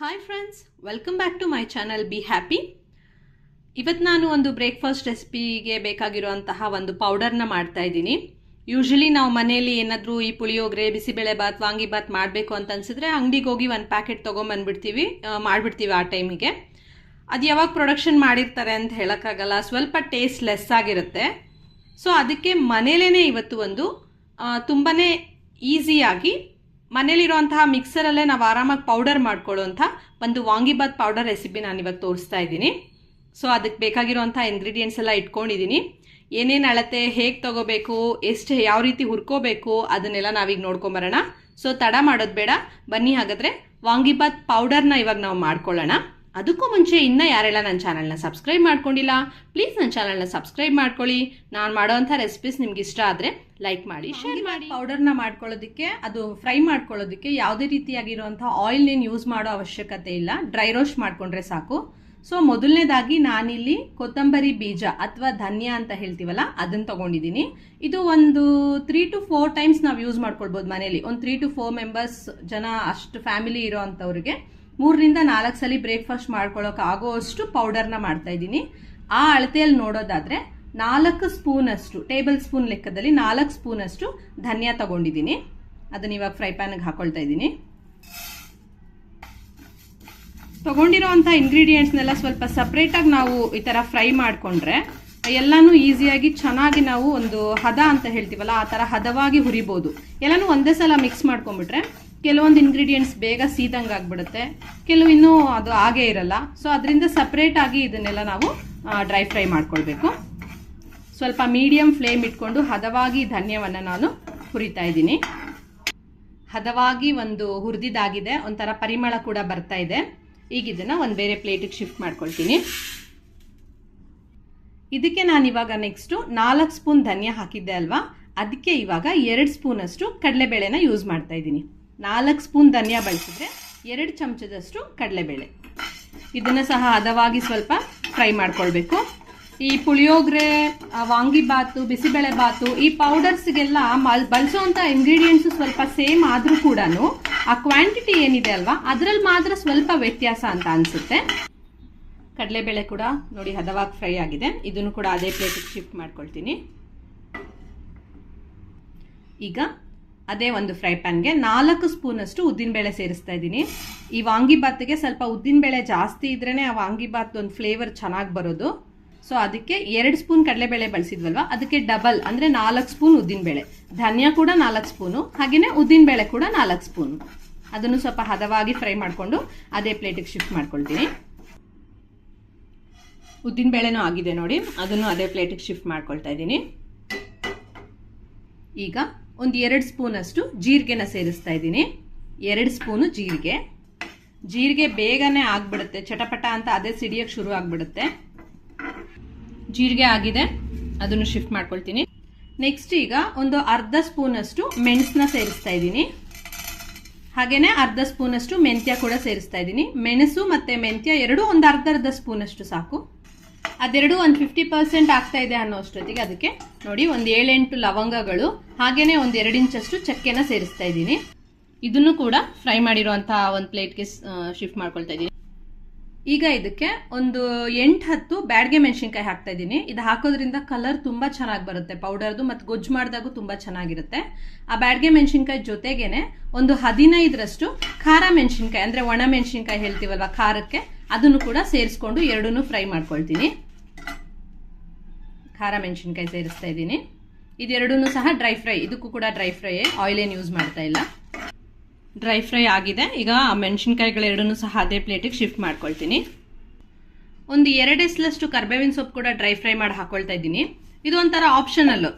Hi friends welcome back to my channel be happy ಇವತ್ತು ನಾನು ಒಂದು ಬ್ರೇಕ್ಫಾಸ್ಟ್ ರೆಸಿಪಿಗೆ ಬೇಕಾಗಿರುವಂತಹ ಒಂದು ಪೌಡರ್ನ ಮಾಡ್ತಾ ಇದ್ದೀನಿ. ಯೂಶಲಿ ನಾವು ಮನೆಯಲ್ಲಿ ಏನಾದರೂ ಈ ಪುಳಿಯೋಗರೆ, ಬಿಸಿಬೇಳೆ ಬಾತ್, ವಾಂಗಿ ಬಾತ್ ಮಾಡಬೇಕು ಅಂತ ಅನ್ಸಿದ್ರೆ ಅಂಗಡಿಗೆ ಹೋಗಿ ಒಂದು ಪ್ಯಾಕೆಟ್ ತೊಗೊಂಬಂದ್ಬಿಡ್ತೀವಿ ಮಾಡಿಬಿಡ್ತೀವಿ ಆ ಟೈಮಿಗೆ ಅದು ಯಾವಾಗ ಪ್ರೊಡಕ್ಷನ್ ಮಾಡಿರ್ತಾರೆ ಅಂತ ಹೇಳೋಕ್ಕಾಗಲ್ಲ, ಸ್ವಲ್ಪ ಟೇಸ್ಟ್ ಲೆಸ್ ಆಗಿರುತ್ತೆ. ಸೊ ಅದಕ್ಕೆ ಮನೇಲೇ ಇವತ್ತು ಒಂದು ತುಂಬಾ ಈಸಿಯಾಗಿ ಮನೇಲಿರುವಂತಹ ಮಿಕ್ಸರಲ್ಲೇ ನಾವು ಆರಾಮಾಗಿ ಪೌಡರ್ ಮಾಡ್ಕೊಳ್ಳುವಂಥ ಒಂದು ವಾಂಗಿಬಾತ್ ಪೌಡರ್ ರೆಸಿಪಿ ನಾನು ಇವಾಗ ತೋರಿಸ್ತಾ ಇದ್ದೀನಿ. ಸೊ ಅದಕ್ಕೆ ಬೇಕಾಗಿರುವಂಥ ಇಂಗ್ರೀಡಿಯೆಂಟ್ಸ್ ಎಲ್ಲ ಇಟ್ಕೊಂಡಿದ್ದೀನಿ. ಏನೇನು ಅಳತೆ, ಹೇಗೆ ತಗೋಬೇಕು, ಎಷ್ಟು ಯಾವ ರೀತಿ ಹುರ್ಕೋಬೇಕು, ಅದನ್ನೆಲ್ಲ ನಾವೀಗ ನೋಡ್ಕೊಂಬರೋಣ ಸೊ ತಡ ಮಾಡೋದು ಬೇಡ. ಬನ್ನಿ ಹಾಗಾದರೆ ವಾಂಗಿಬಾತ್ ಪೌಡರ್ನ ಇವಾಗ ನಾವು ಮಾಡ್ಕೊಳ್ಳೋಣ. ಅದಕ್ಕೂ ಮುಂಚೆ ಇನ್ನೂ ಯಾರೆಲ್ಲ ನನ್ನ ಚಾನಲ್ನ ಸಬ್ಸ್ಕ್ರೈಬ್ ಮಾಡ್ಕೊಂಡಿಲ್ಲ ಪ್ಲೀಸ್ ನನ್ನ ಚಾನಲ್ನ ಸಬ್ಸ್ಕ್ರೈಬ್ ಮಾಡ್ಕೊಳ್ಳಿ. ನಾನು ಮಾಡೋವಂಥ ರೆಸಿಪೀಸ್ ನಿಮ್ಗೆ ಇಷ್ಟ ಆದರೆ ಲೈಕ್ ಮಾಡಿ ಶೇರ್ ಮಾಡಿ. ಪೌಡರ್ನ ಮಾಡ್ಕೊಳ್ಳೋದಕ್ಕೆ ಅದು ಫ್ರೈ ಮಾಡ್ಕೊಳ್ಳೋದಕ್ಕೆ ಯಾವುದೇ ರೀತಿಯಾಗಿರುವಂಥ ಆಯಿಲ್ನೇನು ಯೂಸ್ ಮಾಡೋ ಅವಶ್ಯಕತೆ ಇಲ್ಲ. ಡ್ರೈ ರೋಸ್ಟ್ ಮಾಡ್ಕೊಂಡ್ರೆ ಸಾಕು. ಸೊ ಮೊದಲನೇದಾಗಿ ನಾನಿಲ್ಲಿ ಕೊತ್ತಂಬರಿ ಬೀಜ ಅಥವಾ ಧನ್ಯ ಅಂತ ಹೇಳ್ತೀವಲ್ಲ ಅದನ್ನು ತಗೊಂಡಿದ್ದೀನಿ. ಇದು ಒಂದು ತ್ರೀ ಟು ಫೋರ್ ಟೈಮ್ಸ್ ನಾವು ಯೂಸ್ ಮಾಡ್ಕೊಳ್ಬೋದು ಮನೇಲಿ. ಒಂದು ತ್ರೀ ಟು ಫೋರ್ ಮೆಂಬರ್ಸ್ ಜನ ಅಷ್ಟು ಫ್ಯಾಮಿಲಿ ಇರೋ ಅಂಥವ್ರಿಗೆ. ಮೂರರಿಂದ ನಾಲ್ಕು ಸಲ ಬ್ರೇಕ್ಫಾಸ್ಟ್ ಮಾಡ್ಕೊಳ್ಳೋಕೆ ಆಗೋವಷ್ಟು ಪೌಡರ್ನ ಮಾಡ್ತಾ ಇದ್ದೀನಿ. ಆ ಅಳತೆಯಲ್ಲಿ ನೋಡೋದಾದ್ರೆ ನಾಲ್ಕು ಸ್ಪೂನಷ್ಟು, ಟೇಬಲ್ ಸ್ಪೂನ್ ಲೆಕ್ಕದಲ್ಲಿ ನಾಲ್ಕು ಸ್ಪೂನಷ್ಟು ಧನ್ಯ ತಗೊಂಡಿದ್ದೀನಿ. ಅದನ್ನ ಇವಾಗ ಫ್ರೈ ಪ್ಯಾನಿಗೆ ಹಾಕೊಳ್ತಾ ಇದ್ದೀನಿ. ತಗೊಂಡಿರೋವಂಥ ಇಂಗ್ರೀಡಿಯೆಂಟ್ಸ್ನೆಲ್ಲ ಸ್ವಲ್ಪ ಸಪ್ರೇಟಾಗಿ ನಾವು ಈ ಥರ ಫ್ರೈ ಮಾಡಿಕೊಂಡ್ರೆ ಎಲ್ಲನೂ ಈಸಿಯಾಗಿ ಚೆನ್ನಾಗಿ ನಾವು ಒಂದು ಹದ ಅಂತ ಹೇಳ್ತೀವಲ್ಲ, ಆ ಥರ ಹದವಾಗಿ ಹುರಿಬೋದು. ಎಲ್ಲನೂ ಒಂದೇ ಸಲ ಮಿಕ್ಸ್ ಮಾಡ್ಕೊಂಡ್ಬಿಟ್ರೆ ಕೆಲವೊಂದು ಇಂಗ್ರೀಡಿಯೆಂಟ್ಸ್ ಬೇಗ ಸೀದಂಗೆ ಆಗಿಬಿಡುತ್ತೆ. ಕೆಲವು ಇನ್ನೂ ಅದು ಹಾಗೇ ಇರಲ್ಲ. ಸೊ ಅದರಿಂದ ಸಪ್ರೇಟಾಗಿ ಇದನ್ನೆಲ್ಲ ನಾವು ಡ್ರೈ ಫ್ರೈ ಮಾಡ್ಕೊಳ್ಬೇಕು. ಸ್ವಲ್ಪ ಮೀಡಿಯಂ ಫ್ಲೇಮ್ ಇಟ್ಕೊಂಡು ಹದವಾಗಿ ಧನ್ಯವನ್ನು ನಾನು ಹುರಿತಾ ಇದ್ದೀನಿ. ಹದವಾಗಿ ಒಂದು ಹುರಿದಿದ್ದಾಗಿದೆ ಒಂಥರ ಪರಿಮಳ ಕೂಡ ಬರ್ತಾ ಇದೆ. ಈಗ ಇದನ್ನು ಒಂದು ಬೇರೆ ಪ್ಲೇಟಿಗೆ ಶಿಫ್ಟ್ ಮಾಡ್ಕೊಳ್ತೀನಿ. ಇದಕ್ಕೆ ನಾನು ಇವಾಗ ನೆಕ್ಸ್ಟು ನಾಲ್ಕು ಸ್ಪೂನ್ ಧನ್ಯ ಹಾಕಿದ್ದೆ ಅಲ್ವಾ? ಅದಕ್ಕೆ ಇವಾಗ ಎರಡು ಸ್ಪೂನಷ್ಟು ಕಡಲೆಬೇಳೆನ ಯೂಸ್ ಮಾಡ್ತಾ ಇದ್ದೀನಿ. ನಾಲ್ಕು ಸ್ಪೂನ್ ಧನಿಯಾ ಬಳಸಿದ್ರೆ ಎರಡು ಚಮಚದಷ್ಟು ಕಡಲೆಬೇಳೆ. ಇದನ್ನು ಸಹ ಹದವಾಗಿ ಸ್ವಲ್ಪ ಫ್ರೈ ಮಾಡ್ಕೊಳ್ಬೇಕು. ಈ ಪುಳಿಯೋಗರೆ ವಾಂಗಿಬಾತು ಬಿಸಿಬೇಳೆ ಬಾತು ಈ ಪೌಡರ್ಸ್ಗೆಲ್ಲ ಮಲ್ ಬಳಸೋವಂಥ ಇಂಗ್ರೀಡಿಯೆಂಟ್ಸು ಸ್ವಲ್ಪ ಸೇಮ್ ಆದರೂ ಕೂಡ ಆ ಕ್ವಾಂಟಿಟಿ ಏನಿದೆ ಅಲ್ವಾ ಅದರಲ್ಲಿ ಮಾತ್ರ ಸ್ವಲ್ಪ ವ್ಯತ್ಯಾಸ ಅಂತ ಅನಿಸುತ್ತೆ. ಕಡಲೆಬೇಳೆ ಕೂಡ ನೋಡಿ ಹದವಾಗಿ ಫ್ರೈ ಆಗಿದೆ. ಇದನ್ನು ಕೂಡ ಅದೇ ಪ್ಲೇಟಿಗೆ ಶಿಫ್ಟ್ ಮಾಡ್ಕೊಳ್ತೀನಿ. ಈಗ ಅದೇ ಒಂದು ಫ್ರೈ ಪ್ಯಾನ್ಗೆ ನಾಲ್ಕು ಸ್ಪೂನಷ್ಟು ಉದ್ದಿನಬೇಳೆ ಸೇರಿಸ್ತಾ ಇದ್ದೀನಿ. ಈ ವಾಂಗಿಬಾತಿಗೆ ಸ್ವಲ್ಪ ಉದ್ದಿನಬೇಳೆ ಜಾಸ್ತಿ ಇದ್ರೇ ಆ ವಾಂಗಿಬಾತ್ ಒಂದು ಫ್ಲೇವರ್ ಚೆನ್ನಾಗಿ ಬರೋದು. ಸೊ ಅದಕ್ಕೆ ಎರಡು ಸ್ಪೂನ್ ಕಡಲೆಬೇಳೆ ಬಳಸಿದ್ವಲ್ವ? ಅದಕ್ಕೆ ಡಬಲ್ ಅಂದರೆ ನಾಲ್ಕು ಸ್ಪೂನ್ ಉದ್ದಿನಬೇಳೆ ಧನ್ಯ ಕೂಡ ನಾಲ್ಕು ಸ್ಪೂನು ಹಾಗೆಯೇ ಉದ್ದಿನಬೇಳೆ ಕೂಡ ನಾಲ್ಕು ಸ್ಪೂನು ಅದನ್ನು ಸ್ವಲ್ಪ ಹದವಾಗಿ ಫ್ರೈ ಮಾಡಿಕೊಂಡು ಅದೇ ಪ್ಲೇಟಿಗೆ ಶಿಫ್ಟ್ ಮಾಡ್ಕೊಳ್ತೀನಿ. ಉದ್ದಿನಬೇಳೆನೂ ಆಗಿದೆ ನೋಡಿ. ಅದನ್ನು ಅದೇ ಪ್ಲೇಟಿಗೆ ಶಿಫ್ಟ್ ಮಾಡ್ಕೊಳ್ತಾ ಇದ್ದೀನಿ. ಈಗ ಒಂದು ಎರಡು ಸ್ಪೂನಷ್ಟು ಜೀರಿಗೆನ ಸೇರಿಸ್ತಾ ಇದ್ದೀನಿ. ಎರಡು ಸ್ಪೂನು ಜೀರಿಗೆ. ಜೀರಿಗೆ ಬೇಗನೆ ಆಗ್ಬಿಡುತ್ತೆ, ಚಟಪಟ ಅಂತ ಅದೇ ಸಿಡಿಯೋಕ್ಕೆ ಶುರು ಆಗ್ಬಿಡುತ್ತೆ. ಜೀರಿಗೆ ಆಗಿದೆ, ಅದನ್ನು ಶಿಫ್ಟ್ ಮಾಡ್ಕೊಳ್ತೀನಿ. ನೆಕ್ಸ್ಟ್ ಈಗ ಒಂದು ಅರ್ಧ ಸ್ಪೂನಷ್ಟು ಮೆಣಸನ್ನ ಸೇರಿಸ್ತಾ ಇದ್ದೀನಿ. ಹಾಗೇನೆ ಅರ್ಧ ಸ್ಪೂನಷ್ಟು ಮೆಂತ್ಯ ಕೂಡ ಸೇರಿಸ್ತಾ ಇದ್ದೀನಿ. ಮೆಣಸು ಮತ್ತೆ ಮೆಂತ್ಯ ಎರಡೂ ಒಂದು ಅರ್ಧ ಅರ್ಧ ಸ್ಪೂನಷ್ಟು ಸಾಕು. ಅದೆರಡು ಒಂದು ಫಿಫ್ಟಿ ಪರ್ಸೆಂಟ್ ಆಗ್ತಾ ಇದೆ ಅನ್ನೋ ಅಷ್ಟೊತ್ತಿಗೆ ಅದಕ್ಕೆ ನೋಡಿ ಒಂದು ಏಳೆಂಟು ಲವಂಗಗಳು, ಹಾಗೇನೆ ಒಂದು ಎರಡು ಇಂಚಷ್ಟು ಚಕ್ಕೆನ ಸೇರಿಸ್ತಾ ಇದ್ದೀನಿ. ಇದನ್ನು ಕೂಡ ಫ್ರೈ ಮಾಡಿರುವಂತಹ ಒಂದು ಪ್ಲೇಟ್ಗೆ ಶಿಫ್ಟ್ ಮಾಡ್ಕೊಳ್ತಾ ಇದ್ದೀನಿ. ಈಗ ಇದಕ್ಕೆ ಒಂದು ಎಂಟು ಹತ್ತು ಬ್ಯಾಡ್ಗೆ ಮೆಣಸಿನ್ಕಾಯಿ ಹಾಕ್ತಾ ಇದ್ದೀನಿ. ಇದು ಹಾಕೋದ್ರಿಂದ ಕಲರ್ ತುಂಬ ಚೆನ್ನಾಗಿ ಬರುತ್ತೆ. ಪೌಡರ್ದು ಮತ್ತು ಗೊಜ್ಜು ಮಾಡಿದಾಗೂ ತುಂಬ ಚೆನ್ನಾಗಿರುತ್ತೆ. ಆ ಬ್ಯಾಡ್ಗೆ ಮೆಣಸಿನ್ಕಾಯಿ ಜೊತೆಗೇನೆ ಒಂದು ಹದಿನೈದರಷ್ಟು ಖಾರ ಮೆಣಸಿನ್ಕಾಯಿ, ಅಂದರೆ ಒಣ ಮೆಣಸಿನ್ಕಾಯಿ ಹೇಳ್ತೀವಲ್ವ ಖಾರಕ್ಕೆ, ಅದನ್ನು ಕೂಡ ಸೇರಿಸ್ಕೊಂಡು ಎರಡನ್ನೂ ಫ್ರೈ ಮಾಡ್ಕೊಳ್ತೀನಿ. ಖಾರ ಮೆಣಸಿನ್ಕಾಯಿ ಸೇರಿಸ್ತಾ ಇದ್ದೀನಿ. ಇದೆರಡೂ ಸಹ ಡ್ರೈ ಫ್ರೈ ಇದಕ್ಕೂ ಕೂಡ ಡ್ರೈ ಫ್ರೈಯೇ ಆಯಿಲ್ ಏನು ಯೂಸ್ ಮಾಡ್ತಾ ಇಲ್ಲ. ಡ್ರೈ ಫ್ರೈ ಆಗಿದೆ. ಈಗ ಆ ಮೆಣಸಿನ್ಕಾಯಿಗಳೆರಡನ್ನೂ ಸಹ ಅದೇ ಪ್ಲೇಟಿಗೆ ಶಿಫ್ಟ್ ಮಾಡ್ಕೊಳ್ತೀನಿ. ಒಂದು ಎರಡು ಎಸ್ಲಷ್ಟು ಕರ್ಬೇವಿನ ಸೊಪ್ಪು ಕೂಡ ಡ್ರೈ ಫ್ರೈ ಮಾಡಿ ಹಾಕೊಳ್ತಾ ಇದ್ದೀನಿ. ಇದು ಒಂಥರ ಆಪ್ಷನಲ್ಲು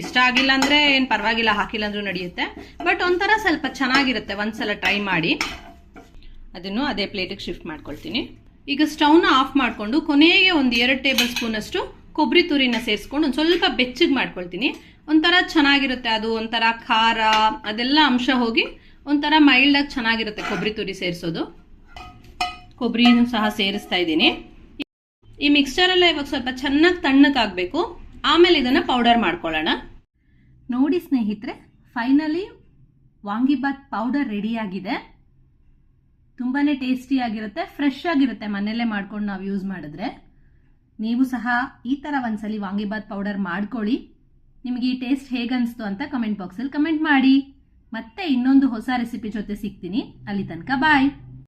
ಇಷ್ಟ ಆಗಿಲ್ಲ ಅಂದರೆ ಏನು ಪರವಾಗಿಲ್ಲ, ಹಾಕಿಲ್ಲ ಅಂದ್ರೂ ನಡೆಯುತ್ತೆ. ಬಟ್ ಒಂಥರ ಸ್ವಲ್ಪ ಚೆನ್ನಾಗಿರುತ್ತೆ. ಒಂದ್ಸಲ ಟ್ರೈ ಮಾಡಿ. ಅದನ್ನು ಅದೇ ಪ್ಲೇಟಿಗೆ ಶಿಫ್ಟ್ ಮಾಡ್ಕೊಳ್ತೀನಿ. ಈಗ ಸ್ಟವ್ನ ಆಫ್ ಮಾಡಿಕೊಂಡು ಕೊನೆಗೆ ಒಂದು ಎರಡು ಟೇಬಲ್ ಸ್ಪೂನಷ್ಟು ಕೊಬ್ಬರಿ ತುರಿನ ಸೇರಿಸ್ಕೊಂಡು ಒಂದು ಸ್ವಲ್ಪ ಬೆಚ್ಚಗೆ ಮಾಡ್ಕೊಳ್ತೀನಿ. ಒಂಥರ ಚೆನ್ನಾಗಿರುತ್ತೆ ಅದು, ಒಂಥರ ಖಾರ, ಅದೆಲ್ಲ ಅಂಶ ಹೋಗಿ ಒಂಥರ ಮೈಲ್ಡಾಗಿ ಚೆನ್ನಾಗಿರುತ್ತೆ ಕೊಬ್ಬರಿ ತುರಿ ಸೇರಿಸೋದು. ಕೊಬ್ಬರಿನೂ ಸಹ ಸೇರಿಸ್ತಾ ಇದ್ದೀನಿ. ಈ ಮಿಕ್ಸ್ಚರೆಲ್ಲ ಇವಾಗ ಸ್ವಲ್ಪ ಚೆನ್ನಾಗಿ ತಣ್ಣಕ್ಕಾಗಬೇಕು ಆಮೇಲೆ ಇದನ್ನು ಪೌಡರ್ ಮಾಡ್ಕೊಳ್ಳೋಣ. ನೋಡಿ ಸ್ನೇಹಿತರೆ ಫೈನಲಿ ವಾಂಗಿಬಾತ್ ಪೌಡರ್ ರೆಡಿಯಾಗಿದೆ ತುಂಬಾ ಟೇಸ್ಟಿಯಾಗಿರುತ್ತೆ ಫ್ರೆಶ್ ಆಗಿರುತ್ತೆ ಮನೆಯಲ್ಲೇ ಮಾಡ್ಕೊಂಡು ನಾವು ಯೂಸ್ ಮಾಡಿದ್ರೆ. ನೀವು ಸಹ ಈ ಥರ ಒಂದ್ಸಲಿ ವಾಂಗಿಬಾತ್ ಪೌಡರ್ ಮಾಡ್ಕೊಳ್ಳಿ. ನಿಮಗೆ ಈ ಟೇಸ್ಟ್ ಹೇಗನ್ನಿಸ್ತು ಅಂತ ಕಮೆಂಟ್ ಬಾಕ್ಸಲ್ಲಿ ಕಮೆಂಟ್ ಮಾಡಿ. ಮತ್ತೆ ಇನ್ನೊಂದು ಹೊಸ ರೆಸಿಪಿ ಜೊತೆ ಸಿಗ್ತೀನಿ. ಅಲ್ಲಿ ತನಕ ಬಾಯ್